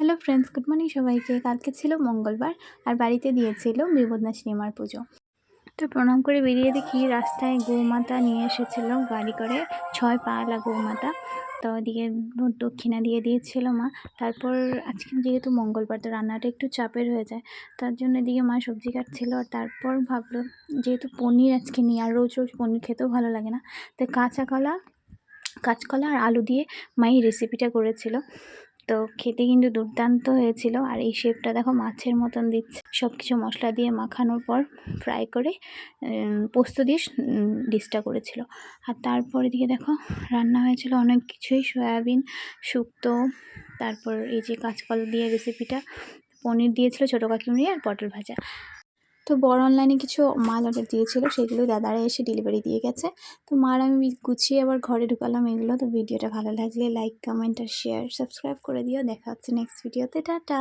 Hello friends good morning সবাইকে। কালকে ছিল মঙ্গলবার আর বাড়িতে দিয়েছিল বীরভদ্রাশ্রী সিনেমার পুজো। তো প্রণাম করে বেরিয়ে দেখি রাস্তায় গৌমাতা নিয়ে এসেছিল গাড়ি করে, ছয় পাওয়ালা গৌমাতা। তো ওদিকে দক্ষিণা দিয়ে দিয়েছিল মা। তারপর আজকে যেহেতু মঙ্গলবার, তো রান্নাটা একটু চাপের হয়ে যায়। তার জন্য এদিকে মা সবজি কাটছিল। আর তারপর ভাবলো যেহেতু পনির আজকে নিয়ে, আর রোজ রোজ পনির খেতেও ভালো লাগে না, তো কাঁচা কলা, কাঁচকলা আর আলু দিয়ে মা এই রেসিপিটা করেছিল। তো খেতে কিন্তু দুর্দান্ত হয়েছিল। আর এই শেপটা দেখো মাছের মতন দিচ্ছে। সব কিছু মশলা দিয়ে মাখানোর পর ফ্রাই করে পোস্ত দিয়ে ডিশটা করেছিল। আর তারপরে দিকে দেখো রান্না হয়েছিল অনেক কিছুই। সয়াবিন, শুক্তো, তারপর এই যে কাঁচকল দিয়ে রেসিপিটা পনির দিয়েছিল ছোটো কাকিমড়ি আর পটল ভাজা। তো বড় অনলাইনে কিছু মাল অর্ডার দিয়েছিল, সেগুলো দাদারা এসে ডেলিভারি দিয়ে গেছে। তো মার আমি গুছিয়ে আবার ঘরে ঢুকালাম এগুলো। তো ভিডিওটা ভালো লাগলে লাইক কমেন্ট আর শেয়ার সাবস্ক্রাইব করে দিও। দেখা হচ্ছে নেক্সট ভিডিওতে টাটা!